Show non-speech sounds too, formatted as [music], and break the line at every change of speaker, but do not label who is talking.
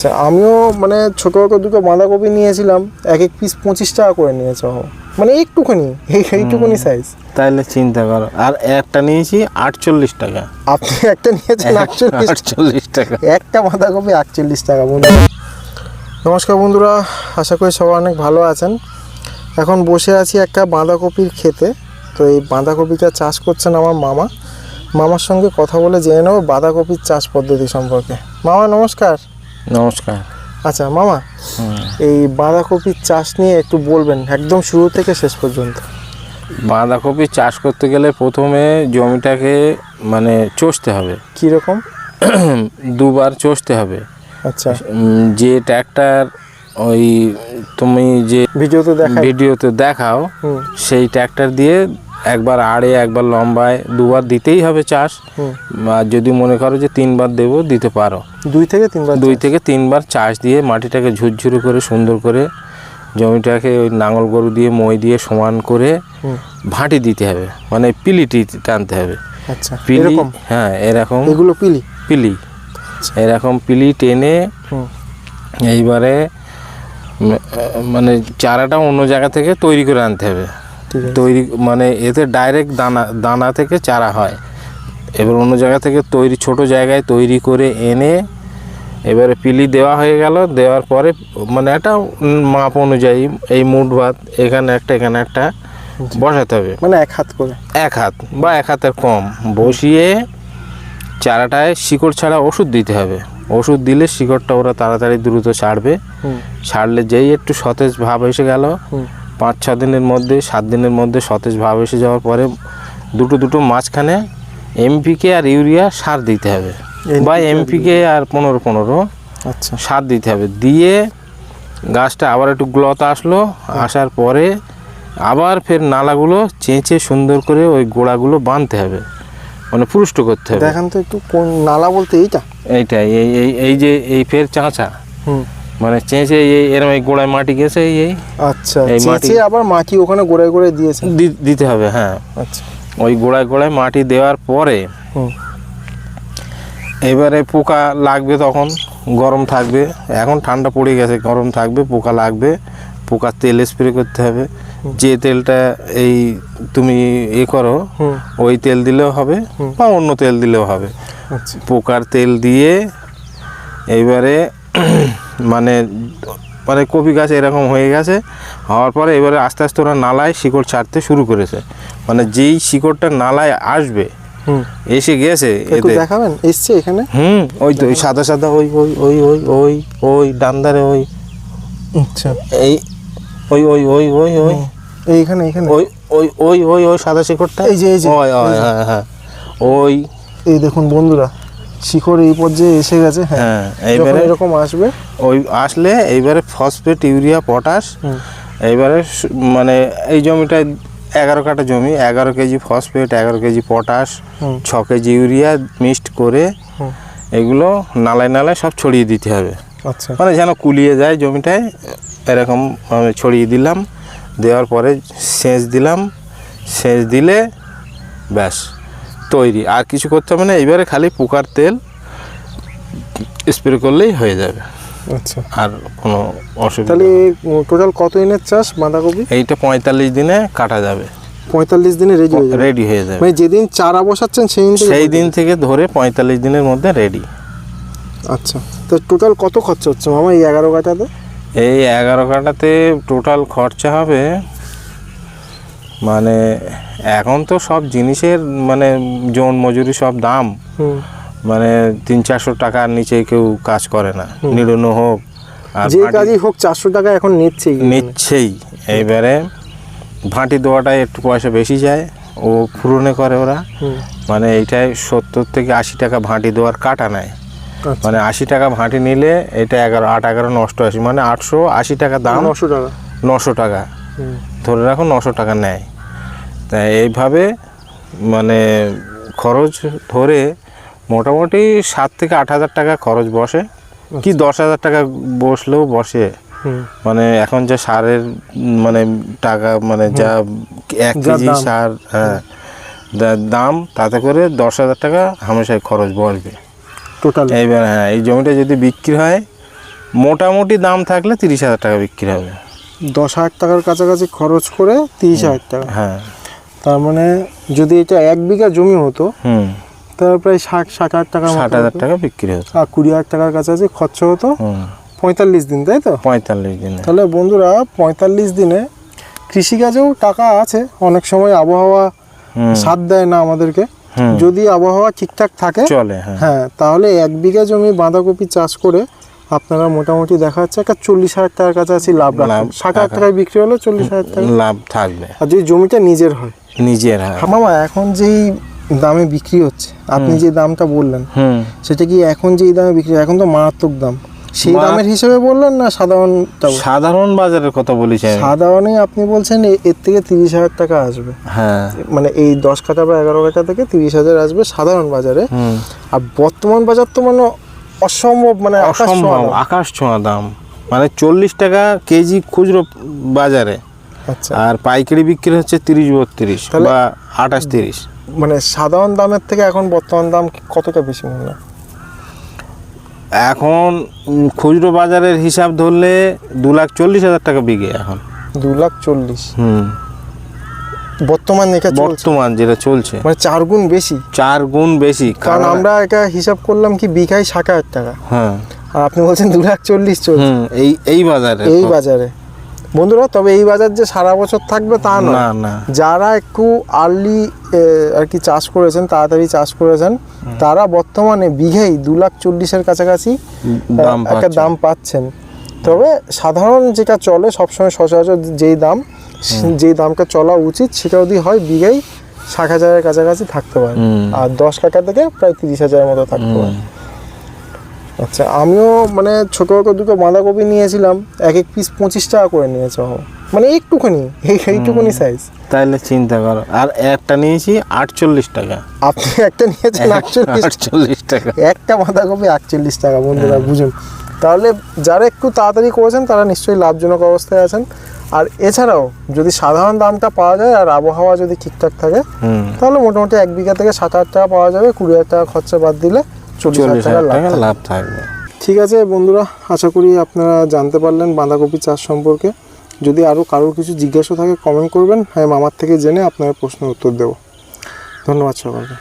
আচ্ছা আমিও মানে ছোটো ছোটো দুটো বাঁধাকপি নিয়েছিলাম এক এক পিস পঁচিশ টাকা করে নিয়েছে মানে একটুখানি এই- এইটুকুনি সাইজ
তাহলে চিন্তা করো আর একটা নিয়েছি আটচল্লিশ টাকা।
আপনি একটা নিয়েছেন আটচল্লিশ
আটচল্লিশ টাকা।
একটা বাঁধাকপি আটচল্লিশ টাকা বন্ধু নমস্কার বন্ধুরা। আশা করি সবাই অনেক ভালো আছেন। এখন বসে আছি একটা বাঁধাকপির খেতে তো এই বাঁধাকপিটা চাষ করছেন আমার মামা। মামার সঙ্গে কথা বলে জেনে নেব বাঁধাকপির চাষ পদ্ধতি সম্পর্কে। মামা নমস্কার।
নমস্কার।
আচ্ছা মামা এই বাঁধাকপির চাষ নিয়ে একটু বলবেন একদম শুরু থেকে শেষ পর্যন্ত।
বাঁধাকপি চাষ করতে গেলে প্রথমে জমিটাকে মানে চষতে হবে।
কীরকম
দুবার চষতে হবে।
আচ্ছা।
যে ট্র্যাক্টর ওই তুমি যে
ভিডিওতে
ভিডিওতে দেখাও সেই ট্র্যাক্টর দিয়ে একবার আড়ে একবার লম্বায় দুবার দিতেই হবে চাষ। আর যদি মনে করো যে তিনবার দেবো দিতে পারো।
দুই থেকে তিনবার
দুই থেকে তিনবার চাষ দিয়ে মাটিটাকে ঝুরঝুরে করে সুন্দর করে জমিটাকে ওই নাঙল গরু দিয়ে মই দিয়ে সমান করে ভাঁটি দিতে হবে। মানে পিলিটি টানতে হবে।
আচ্ছা
পিলি হ্যাঁ এরকম
এগুলো পিলি?
পিলি। এরকম পিলি টেনে এইবারে মানে চারাটা অন্য জায়গা থেকে তৈরি করে আনতে হবে। তৈরি মানে এতে ডাইরেক্ট দানা দানা থেকে চারা হয়। এবার অন্য জায়গা থেকে তৈরি ছোট জায়গায় তৈরি করে এনে এবারে পিলি দেওয়া হয়ে গেল। দেওয়ার পরে মানে একটা মাপ অনুযায়ী এই মুঠ ভাত এখানে একটা এখানে একটা বসাতে হবে।
মানে এক হাত করে।
এক হাত বা এক হাতের কম। বসিয়ে চারাটায় শিকড় ছাড়া ওষুধ দিতে হবে। ওষুধ দিলে শিকড়টা ওরা তাড়াতাড়ি দ্রুত ছাড়বে। ছাড়লে যেই একটু সতেজ ভাব এসে গেল পাঁচ ছ দিনের মধ্যে সাত দিনের মধ্যে সতেজ ভাব এসে যাওয়ার পরে দুটো দুটো মাঝখানে এমপিকে আর ইউরিয়া সার দিতে হবে। বা এমপিকে আর পনেরো পনেরো
আচ্ছা।
সার দিতে হবে। দিয়ে গাছটা আবার একটু গ্লত আসলো আসার পরে আবার ফের নালাগুলো চেঁচে সুন্দর করে ওই গোড়াগুলো বাঁধতে হবে। মানে পুরুষ্ট করতে হবে।
দেখান তো একটু কোন নালা বলতে এইটা?
এইটাই এই এই এই যে এই ফের চাঁচা।
হুম।
মানে চেঁচে এই এরম এই গোড়ায় মাটি গেছে এই
আচ্ছা
এই মাটি-
আবার মাটি ওখানে গোড়ায় গোড়ায় দিয়েছে?
দিতে হবে হ্যাঁ।
আচ্ছা।
ওই গোড়ায় গোড়ায় মাটি দেওয়ার পরে এবারে পোকা লাগবে তখন গরম থাকবে। এখন ঠান্ডা পড়ে গেছে গরম থাকবে পোকা লাগবে। পোকার তেল স্প্রে করতে হবে। যে তেলটা এই তুমি এ করো ওই তেল দিলেও হবে বা অন্য তেল দিলেও হবে।
আচ্ছা।
পোকার তেল দিয়ে এইবারে মানে মানে কপি গাছ এরকম হয়ে গেছে হওয়ার পরে এবারে আস্তে আস্তে ওরা নালায় শিকড় ছাড়তে শুরু করেছে মানে যেই শিকড়টা নালায় আসবে এসে গেছে এতে
দেখাবেন এসছে এখানে
হুম ওই তো ওই সাদা সাদা ওই ওই ওই ওই ওই ওই ডান্দারে ওই
আচ্ছা
এই ওই ওই ওই ওই ওই
এইখানে এইখানে
ওই ওই ওই ওই ওই সাদা শিকড়টা
এই যে, এই যে।
হ্যাঁ হ্যাঁ ওই
এই দেখুন বন্ধুরা শিখর এই পর্যায়ে এসে গেছে হ্যাঁ।
হ্যাঁ এইবারে
এরকম আসবে।
ওই আসলে এইবারে ফসফেট ইউরিয়া পটাশ এইবারে মানে এই জমিটায় এগারো কাটা জমি এগারো কেজি ফসফেট এগারো কেজি পটাশ ছ কেজি ইউরিয়া মিক্সড করে এগুলো নালায় নালায় সব ছড়িয়ে দিতে হবে।
আচ্ছা।
মানে যেন কুলিয়ে যায় জমিটায় এরকম আমি ছড়িয়ে দিলাম দেওয়ার পরে সেচ দিলাম সেচ দিলে ব্যাস। তৈরি। আর কিছু করতে হবে না এবারে খালি পোকার তেল স্প্রে করলেই হয়ে যাবে।
আচ্ছা।
আর কোনো অসুবিধা
তাহলে টোটাল কত দিনের চাষ বাঁধাকপি?
এইটা পঁয়তাল্লিশ দিনে কাটা যাবে।
পঁয়তাল্লিশ দিনে রেডি হয়ে যাবে।
রেডি হয়ে যাবে।
মানে যেদিন চারা বসাচ্ছেন সেই দিন
সেই দিন থেকে ধরে পঁয়তাল্লিশ দিনের মধ্যে রেডি
আচ্ছা। তো টোটাল কত খরচা হচ্ছে? মামা এই এগারো কাটাতে?
এই এগারো কাটাতে টোটাল খরচা হবে মানে এখন তো সব জিনিসের মানে জন মজুরি সব দাম। মানে তিন চারশো টাকার নিচে কেউ কাজ করে না। নিড়ানো হোক
যে কাজই হোক চারশো টাকা এখন নিচ্ছেই।
নিচ্ছেই। এইবারে ভাঁটি দেওয়াটাই একটু পয়সা বেশি যায় ও ফুরনে করে ওরা। মানে এইটাই সত্তর থেকে আশি টাকা ভাঁটি দেওয়ার কাটা নেয়
আচ্ছা।
মানে আশি টাকা ভাঁটি নিলে এটা এগারো আট এগারো নষ্ট আশি মানে আটশো আশি টাকা দাম।
নশো টাকা।
নশো টাকা। ধরে রাখো নশো টাকা নেয়। তা এইভাবে মানে খরচ ধরে মোটামুটি সাত থেকে আট হাজার টাকা খরচ বসে। কি দশ হাজার টাকা বসলেও বসে। মানে এখন যা সারের মানে টাকা মানে যা এক কেজি সার হ্যাঁ দাম তাতে করে দশ হাজার টাকা হামেশাই খরচ বসবে।
টোটাল
এইবার হ্যাঁ এই জমিটা যদি বিক্রি হয় মোটামুটি দাম থাকলে তিরিশ হাজার টাকা বিক্রি হবে।
দশ হাজার টাকার কাছাকাছি খরচ করে তিরিশ হাজার টাকা।
হ্যাঁ।
তার মানে যদি এটা এক বিঘা জমি হতো
হুম।
তাহলে প্রায় ষাট ষাট হাজার টাকা
ষাট হাজার টাকা বিক্রি হতো।
আর কুড়ি হাজার টাকার কাছাকাছি খরচা হতো পঁয়তাল্লিশ দিন তাই তো?
পঁয়তাল্লিশ দিন।
তাহলে বন্ধুরা পঁয়তাল্লিশ দিনে কৃষিকাজেও টাকা আছে। অনেক সময় আবহাওয়া সাথ দেয় না আমাদেরকে। যদি আবহাওয়া ঠিকঠাক থাকে
চলে হ্যাঁ।
হ্যাঁ তাহলে এক বিঘা জমি বাঁধাকপি চাষ করে আপনারা মোটামুটি দেখা যাচ্ছে একটা চল্লিশ হাজার টাকার কাছাকাছি লাভ
লাভ
রাখেন ষাট হাজার টাকায় বিক্রি হলে চল্লিশ হাজার টাকা।
লাভ থাকবে।
আর যদি জমিটা নিজের হয়?
নিজের হয়।
মামা এখন যেই দামে বিক্রি হচ্ছে আপনি যে দামটা বললেন
হুম।
সেটা কি এখন যেই দামে বিক্রি এখন তো মারাত্মক দাম। সেই দামের হিসেবে বললেন না সাধারণ
সাধারণ বাজারের কথা বলেছি আমি
সাধারণে আপনি বলছেন এর থেকে তিরিশ হাজার টাকা আসবে।
হ্যাঁ।
মানে এই দশ কাঠা বা এগারো কাঠা থেকে তিরিশ হাজার আসবে সাধারণ বাজারে। আর বর্তমান বাজার তো মানে অসম্ভব মানে
অসম্ভব আকাশ ছোঁয়া দাম। মানে চল্লিশ টাকা কেজি খুচরো বাজারে।
আচ্ছা।
আর পাইকারি বিক্রি হচ্ছে তিরিশ বত্রিশ বা আঠাশ তিরিশ।
মানে সাধারণ দামের থেকে এখন বর্তমান দাম কতটা বেশি মনে হয়?
এখন খুচরো বাজারের হিসাব ধরলে দু লাখ চল্লিশ হাজার টাকা বিঘে এখন।
দু লাখ চল্লিশ।
হুম।
বর্তমান এটা
বর্তমান যেটা চলছে।
মানে চার গুণ বেশি।
চার গুণ বেশি
কারণ আমরা এটা হিসাব করলাম কি বিঘায় ষাট হাজার টাকা।
হ্যাঁ।
আর আপনি বলছেন দু লাখ চল্লিশ চলছে।
এই এই বাজারে
এই বাজারে। বন্ধুরা তবে এই বাজার যে সারা বছর থাকবে তা
না না।
যারা একটু আর্লি আর কি চাষ করেছেন তাড়াতাড়ি চাষ করেছেন তারা বর্তমানে বিঘেই দু লাখ চল্লিশের কাছাকাছি
দাম
একটা দাম পাচ্ছেন। তবে সাধারণ যেটা চলে সবসময় সচরাচর যেই দাম যেই দামটা চলা উচিত সেটা যদি হয় বিঘেই ষাট হাজারের কাছাকাছি থাকতে পারে। আর দশ কাঠা থেকে প্রায় তিরিশ হাজারের মতো থাকতে পারে। আচ্ছা আমিও মানে ছোটো ছোটো দুটো বাঁধাকপি নিয়েছিলাম এক এক পিস পঁচিশ টাকা করে নিয়েছে মানে একটুখানি এই এইটুকুনি সাইজ
তাইলে চিন্তা করো আর একটা নিয়েছি আটচল্লিশ টাকা।
আপনি একটা নিয়েছেন [laughs] আটচল্লিশ
আটচল্লিশ টাকা।
একটা বাঁধাকপি আটচল্লিশ টাকা বন্ধুরা বুঝুন। তাহলে যারা একটু তাড়াতাড়ি করেছেন তারা নিশ্চয়ই লাভজনক অবস্থায় আছেন। আর এছাড়াও যদি সাধারণ দামটা পাওয়া যায় আর আবহাওয়া যদি ঠিকঠাক থাকে তাহলে মোটামুটি এক বিঘা থেকে সাত হাজার টাকা পাওয়া যাবে। কুড়ি হাজার টাকা খরচা বাদ দিলে চল্লিশ হাজার টাকা লাভ থাকবে। ঠিক আছে বন্ধুরা আশা করি আপনারা জানতে পারলেন বাঁধাকপি চাষ সম্পর্কে। যদি আরও কারোর কিছু জিজ্ঞাসা থাকে কমেন্ট করবেন। হ্যাঁ মামার থেকে জেনে আপনার প্রশ্নের উত্তর দেবো। ধন্যবাদ সবাইকে।